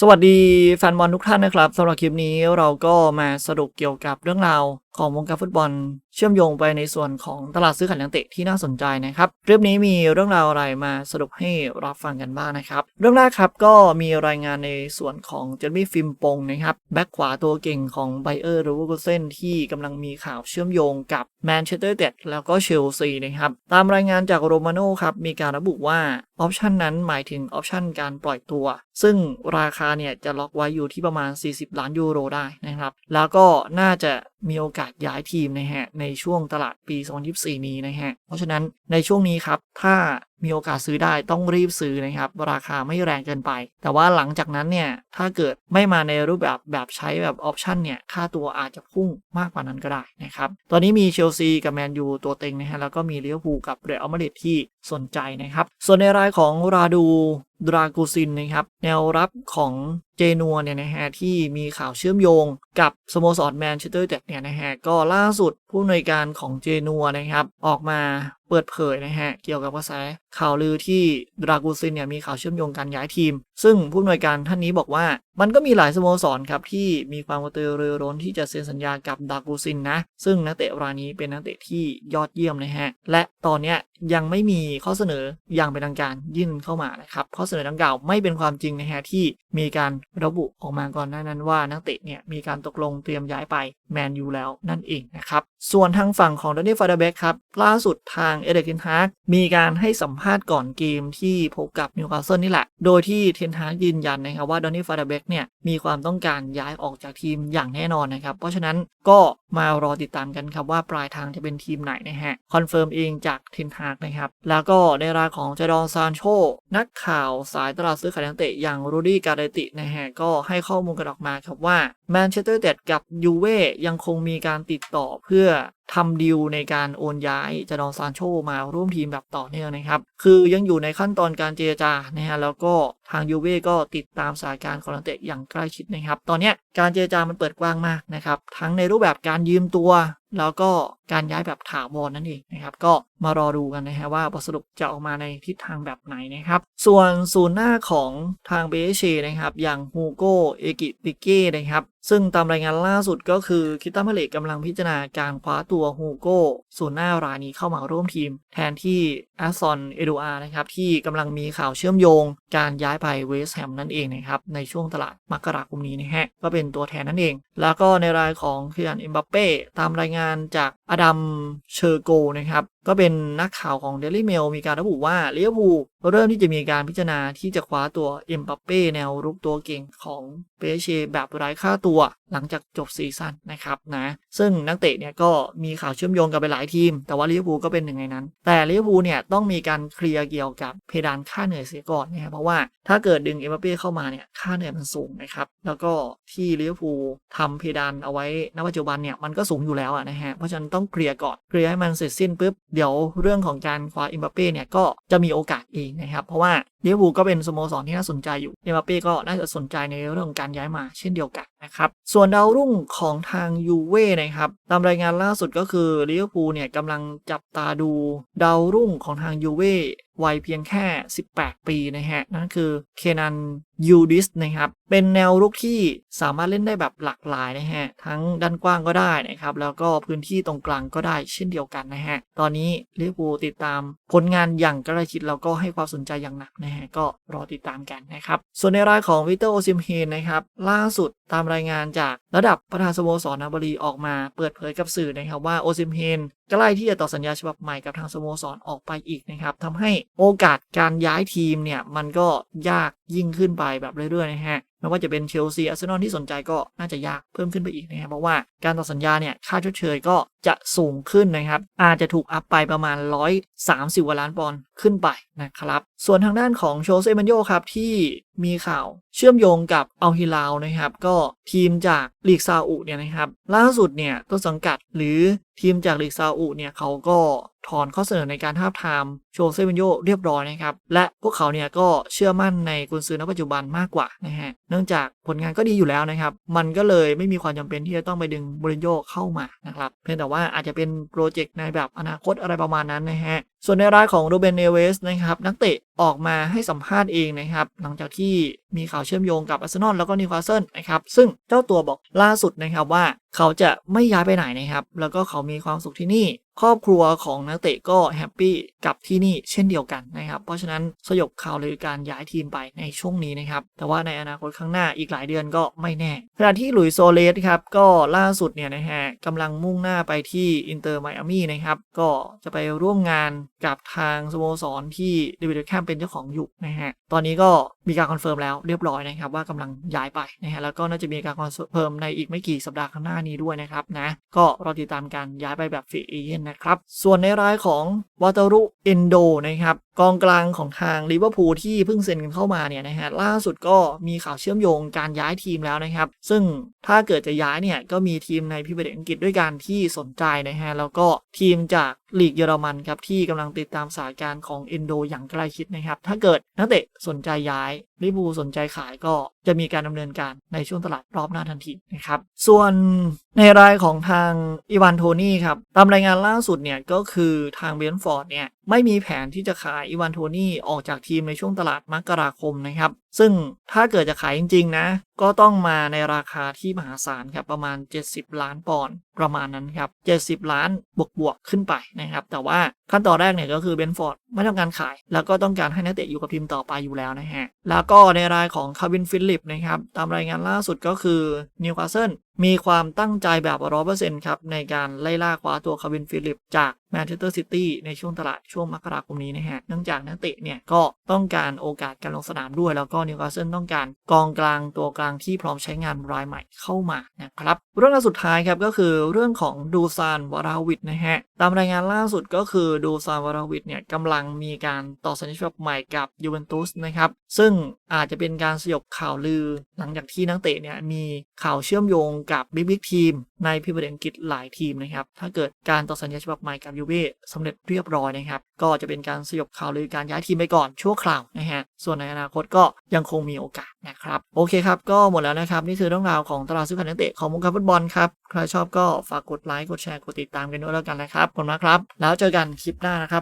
สวัสดีแฟนบอลทุกท่านนะครับสำหรับคลิปนี้เราก็มาสรุปเกี่ยวกับเรื่องราวของวงการฟุตบอลเชื่อมโยงไปในส่วนของตลาดซื้อขายนักเตะที่น่าสนใจนะครับคลิปนี้มีเรื่องราวอะไรมาสรุปให้รับฟังกันบ้างนะครับ เรื่องแรกครับก็มีรายงานในส่วนของเจมี่ฟิมปงนะครับแบ็กขวาตัวเก่งของไบเออร์รือว่ากุเซนที่กำลังมีข่าวเชื่อมโยงกับแมนเชสเตอร์เดดแล้วก็เชลซีนะครับตามรายงานจากโรมาโน่ครับมีการระบุว่าออปชันนั้นหมายถึงออปชันการปล่อยตัว ซึ่งราคาเนี่ยจะล็อกไว้อยู่ที่ประมาณ 40 ล้านยูโรได้นะครับแล้วก็น่าจะ มีโอกาสย้ายทีมนะฮะในช่วงตลาดปี 2024 นี้นะฮะ เพราะฉะนั้นในช่วงนี้ครับ ถ้า มีโอกาสซื้อได้ต้องรีบซื้อนะครับ ราคาไม่แรงเกินไป แต่ว่าหลังจากนั้นเนี่ย ถ้าเกิดไม่มาในรูปแบบแบบใช้แบบออปชันเนี่ย ค่าตัวอาจจะพุ่งมากกว่านั้นก็ได้นะครับ ตอนนี้มีเชลซีกับแมนยูตัวเต็งนะฮะแล้วก็มีเลี้ยวภูกับเรอัลมาดริดที่สนใจนะครับ ส่วนในรายของราดูดรากูซินนะครับ แนวรับของเจนัวเนี่ยนะฮะที่มีข่าวเชื่อมโยงกับสโมสรแมนเชสเตอร์เดดเนี่ยนะฮะก็ล่าสุดผู้อำนวยการของเจนัวนะครับ ออกมา เปิดเผยนะฮะเกี่ยวกับกระแสข่าวลือที่ดรากูซินเนี่ยมีข่าวเชื่อมโยงการย้ายทีม ซึ่งผู้อำนวยการท่านนี้บอกว่า มันก็มีหลายสโมสรครับที่มีความกระตือรือร้นที่จะเซ็นสัญญากับดรากูซินนะ ซึ่งนักเตะรายนี้เป็นนักเตะที่ยอดเยี่ยมนะฮะและตอนเนี้ยยังไม่มีข้อเสนออย่างเป็นทางการยื่นเข้ามานะครับข้อเสนอดังกล่าวไม่เป็นความจริงนะฮะที่มีการระบุออกมาก่อนหน้านั้นว่านักเตะเนี่ยมีการตกลงเตรียมย้ายไปแมนยูแล้วนั่นเองนะครับส่วนทางฝั่งของดอนนี่ฟาเดเบกครับล่าสุดทางเอเดกินฮาร์กมีการให้สัมภาษณ์ก่อนเกมที่พบกับนิวคาสเซิลนี่แหละ โดยที่เทนฮาร์กยืนยันนะครับว่าดอนนี่ฟาเดเบกเนี่ยมีความต้องการย้ายออกจากทีมอย่างแน่นอนนะครับ เพราะฉะนั้นก็มารอติดตามกันครับว่าปลายทางจะเป็นทีมไหนนะฮะ คอนเฟิร์มเองจากเทนฮาร์กนะครับ แล้วก็ในรายของเจดอนซานโช นักข่าวสายตลาดซื้อขายนักเตะอย่างรูดี้การเดตินะฮะก็ให้ข้อมูลกันออกมาครับว่าแมนเชสเตอร์เดดกับยูเว่ยังคงมีการติดต่อเพื่อทำดีลในการโอนย้ายจดอนซานโชมาร่วมทีมแบบต่อเนื่องนะครับ คือยังอยู่ในขั้นตอนการเจรจานะฮะแล้วก็ทางยูเว่ก็ติดตามสถานการณ์ของนักเตะอย่างใกล้ชิดนะครับ ตอนนี้การเจรจามันเปิดกว้างมากนะครับ ทั้งในรูปแบบการยืมตัว แล้วก็การย้ายแบบถาวรนั่นเองนะครับก็มารอดูกันนะฮะว่าบทสรุปจะออกมาในทิศทางแบบไหนนะครับ ส่วนศูนย์หน้าของทางเบเชนะครับอย่างฮูโกเอกิติเก้นะครับซึ่งตามรายงานล่าสุดก็คือคิตามาเลกกำลังพิจารณาการคว้าตัวฮูโกศูนย์หน้ารายนี้เข้ามาร่วมทีม แทนที่แอสซอนเอดูอานะครับที่กำลังมีข่าวเชื่อมโยง การย้ายไปเวสต์แฮมนั่นเองนะครับในช่วงตลาดมกราคมนี้นะฮะก็เป็นตัวแทนนั่นเอง แล้วก็ในรายของเคียนเอ็มบัปเป้ตามรายงานจากอดัมเชอร์โกนะครับก็เป็นนักข่าวของ Daily Mail มีการระบุว่าเลียวภูเริ่มที่จะมีการพิจารณาที่จะคว้าตัวเอ็มบัปเป้แนวรุกตัวเก่งของเปเชแบบไร้ค่าตัว หลังจากจบซีซั่นนะครับนะซึ่งนักเตะเนี่ยก็มีข่าวเชื่อมโยงกันไปหลายทีม แต่ว่าลิเวอร์พูลก็เป็นหนึ่งในนั้น แต่ลิเวอร์พูลเนี่ยต้องมีการเคลียร์เกี่ยวกับเพดานค่าเหนื่อยเสียก่อนนะครับเพราะว่าถ้าเกิดดึงเอ็มบัปเป้เข้ามาเนี่ยค่าเหนื่อยมันสูงนะครับแล้วก็ที่ลิเวอร์พูลทำเพดานเอาไว้ณปัจจุบันเนี่ยมันก็สูงอยู่แล้วนะฮะเพราะฉะนั้นต้องเคลียร์ก่อนเคลียร์ให้มันเสร็จสิ้นปุ๊บเดี๋ยวเรื่องของการคว้าเอ็มบัปเป้เนี่ยก็จะมีโอกาสเองนะครับเพราะว่าลิเวอร์พูลก็เป็นสโมสรที่น่าสนใจอยู่เอ็มบัปเป้ก็น่าจะสนใจในเรื่องของการย้ายมาเช่นเดียวกันนะครับส่วนดาวรุ่งของทางยูเว่นะครับตามรายงานล่าสุดก็คือลิเวอร์พูลเนี่ยกำลังจับตาดูดาวรุ่งของทางยูเว่วัยเพียงแค่ 18 ปีนะฮะ นั่นคือเคนันยูดิสนะครับ เป็นแนวรุกที่สามารถเล่นได้แบบหลากหลายนะฮะ ทั้งด้านกว้างก็ได้นะครับ แล้วก็พื้นที่ตรงกลางก็ได้เช่นเดียวกันนะฮะ ตอนนี้ลิเวอร์พูลติดตามผลงานอย่างใกล้ชิดแล้วก็ให้ความสนใจอย่างหนักนะฮะ ก็รอติดตามกันนะครับ ส่วนในรายของวิเตอร์โอซิมเฮนนะครับล่าสุดตามรายงานจากระดับประธานสโมสรนาบรีออกมาเปิดเผยกับสื่อนะครับว่าโอซิมเฮน ใกล้ที่จะต่อสัญญาฉบับใหม่กับทางสโมสรออกไปอีกนะครับทำให้โอกาสการย้ายทีมเนี่ยมันก็ยากยิ่งขึ้นไปแบบเรื่อยๆนะฮะไม่ว่าจะเป็นเชลซีอาร์เซนอลที่สนใจก็น่าจะยากเพิ่มขึ้นไปอีกนะครับเพราะว่าการต่อสัญญาเนี่ยค่าชดเชยก็จะสูงขึ้นนะครับ อาจจะถูกอัพไปประมาณ 130กว่าล้านปอนด์ขึ้นไปนะครับ ส่วนทางด้านของโชเซมันโยครับที่มีข่าวเชื่อมโยงกับอัลฮิลาวนะครับ ก็ทีมจากลีกซาอุเนี่ยนะครับ ล่าสุดเนี่ยต้นสังกัดหรือทีมจากลีกซาอุเนี่ยเขาก็ ถอนข้อเสนอในการท้าทามโชเซเมนโยเรียบร้อยนะครับ และพวกเขาเนี่ยก็เชื่อมั่นในกุนซือณปัจจุบันมากกว่านะฮะเนื่องจากผลงานก็ดีอยู่แล้วนะครับ มันก็เลยไม่มีความจำเป็นที่จะต้องไปดึงบริโยเข้ามานะครับ เพียงแต่ว่าอาจจะเป็นโปรเจกต์ในแบบอนาคตอะไรประมาณนั้นนะฮะ ส่วนในรายของโรเบนเนเวสนะครับนักเตะออกมาให้สัมภาษณ์เองนะครับ หลังจากที่มีข่าวเชื่อมโยงกับอาร์เซนอลแล้วก็นิวคาสเซิลนะครับซึ่งเจ้าตัวบอกล่าสุดนะครับว่าเขาจะไม่ย้ายไปไหนนะครับแล้วก็เขามีความสุขที่นี่ ครอบครัวของนักเตะก็แฮปปี้กับที่นี่เช่นเดียวกันนะครับ เพราะฉะนั้นสยบข่าวเลยการย้ายทีมไปในช่วงนี้นะครับ แต่ว่าในอนาคตข้างหน้าอีกหลายเดือนก็ไม่แน่ขณะที่หลุยส์โซเลสครับก็ล่าสุดเนี่ยนะฮะกำลังมุ่งหน้าไปที่อินเตอร์ไมอามี่นะครับก็จะไปร่วมงาน กับทางสโมสรที่เดวิดแคมเป็นเจ้าของอยู่นะฮะ ตอนนี้ก็มีการคอนเฟิร์มแล้วเรียบร้อยนะครับว่ากำลังย้ายไปนะฮะแล้วก็น่าจะมีการคอนเฟิร์มในอีกไม่กี่สัปดาห์ข้างหน้านี้ด้วยนะครับนะก็รอติดตามการย้ายไปแบบฟรีเอเจนต์นะครับ ส่วนในรายของวาตารุเอนโดนะครับกองกลางของทางลิเวอร์พูลที่เพิ่งเซ็นกันเข้ามาเนี่ยนะฮะล่าสุดก็มีข่าวเชื่อมโยงการย้ายทีมแล้วนะครับ ซึ่งถ้าเกิดจะย้ายเนี่ยก็มีทีมในพิเศษอังกฤษด้วยกันที่สนใจนะฮะแล้วก็ทีมจากลีกเยอรมันครับที่กำลังติดตามสถานการณ์ของเอนโดอย่างใกล้ชิดนะครับ ถ้าเกิดนักเตะสนใจย้ายลิเวอร์พูลสนใจขายก็จะมีการดำเนินการในช่วงตลาดรอบหน้าทันทีนะครับ ส่วนในรายของทางอีวานโทนี่ครับตามรายงานล่าสุดเนี่ยก็คือทางเบนฟอร์ดเนี่ยไม่มีแผนที่จะขายอีวานโทนี่ออกจากทีมในช่วงตลาดมกราคมนะครับ ซึ่งถ้าเกิดจะขายจริง ๆ นะ ก็ต้องมาในราคาที่มหาศาลครับประมาณ 70 ล้านปอนด์ประมาณนั้นครับ 70 ล้านบวกๆขึ้นไปนะครับ แต่ว่าขั้นตอนแรกเนี่ยก็คือเบนฟอร์ดไม่ต้องการขาย แล้วก็ต้องการให้นักเตะอยู่กับทีมต่อไปอยู่แล้วนะฮะ แล้วก็ในรายของคาวินฟิลิปนะครับ ตามรายงานล่าสุดก็คือนิวคาสเซิลมีความตั้งใจแบบร้อเปอร์เซ็นต์ครับในการไล่ล่าคว้าตัวคาวินฟิลิปจาก แมนเชสเตอร์ซิตี้ในช่วงตลาดช่วงมกราคมนี้นะฮะ เนื่องจากนักเตะเนี่ยก็ต้องการโอกาสการลงสนามด้วย แล้วก็นิวคาสเซิลต้องการกองกลางตัวกลางที่พร้อมใช้งานรายใหม่เข้ามานะครับ เรื่องราวสุดท้ายครับก็คือเรื่องของดูซานวาราวิดนะฮะ ตามรายงานล่าสุดก็คือดูซานวาราวิดเนี่ยกำลังมีการต่อสัญญาฉบับใหม่กับยูเวนตุสนะครับ ซึ่งอาจจะเป็นการสยบข่าวลือ หลังจากที่นักเตะเนี่ยมีข่าวเชื่อมโยงกับบิ๊กบิ๊กทีมในพรีเมียร์ลีกอังกฤษหลายทีมนะครับ ถ้าเกิดการต่อสัญญาฉบับใหม่กับยูเว่สำเร็จเรียบร้อยนะครับ ก็จะเป็นการสยบข่าวหรือการย้ายทีมไปก่อนชั่วคราวนะฮะ ส่วนในอนาคตก็ยังคงมีโอกาสนะครับ โอเคครับ ก็หมดแล้วนะครับ นี่คือเรื่องราวของตลาดซื้อขายนักเตะของวงการฟุตบอลครับ ใครชอบก็ฝากกดไลค์ กดแชร์ กดติดตามกันด้วยแล้วกันนะครับขอบคุณมากครับ แล้วเจอกันคลิปหน้านะครับ